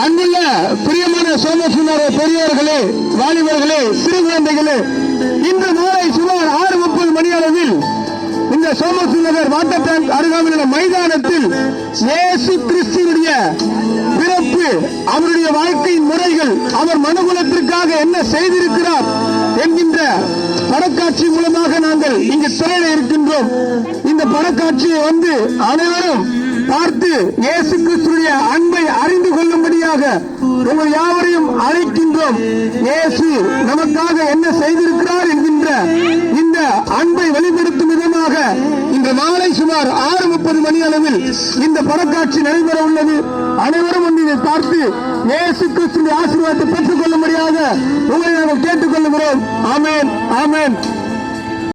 அன்புள்ள பிரியமான சோமசுமார பெரியவர்களே வாலிபர்களே சிறு குழந்தைகளே இன்று மாலை சுமார் ஆறு முப்பது மணி அளவில் இந்த சோமசுந்தர் வாட்டர் டேங்க் அருகாமையில் உள்ள மைதானத்தில் இயேசு கிறிஸ்துவனுடைய பிறப்பு அவருடைய வாழ்க்கையின் முறைகள் அவர் மனுகுலத்திற்காக என்ன செய்திருக்கிறார் படக்காட்சி மூலமாக நாங்கள் இங்கு திரையிட இருக்கின்றோம். இந்த படக்காட்சியை வந்து அனைவரும் பார்த்து இயேசு கிறிஸ்துடைய அன்பை அறிந்து கொள்ளும்படியாக உங்கள் யாவரையும் அழைக்கின்றோம். இயேசு நமக்காக என்ன செய்திருக்கிறார் என்கின்ற இந்த அன்பை வெளிப்படுத்தும் விதமாக இன்று மாலை சுமார் ஆறு முப்பது மணி அளவில் இந்த படக்காட்சி நடைபெற உள்ளது. அனைவரும் வந்து பார்த்து இயேசு கிறிஸ்துடைய ஆசீர்வாதத்தை பெற்றுக் நாங்கள் கேட்டுக்கொள்கிறோம். ஆமேன் ஆமேன்.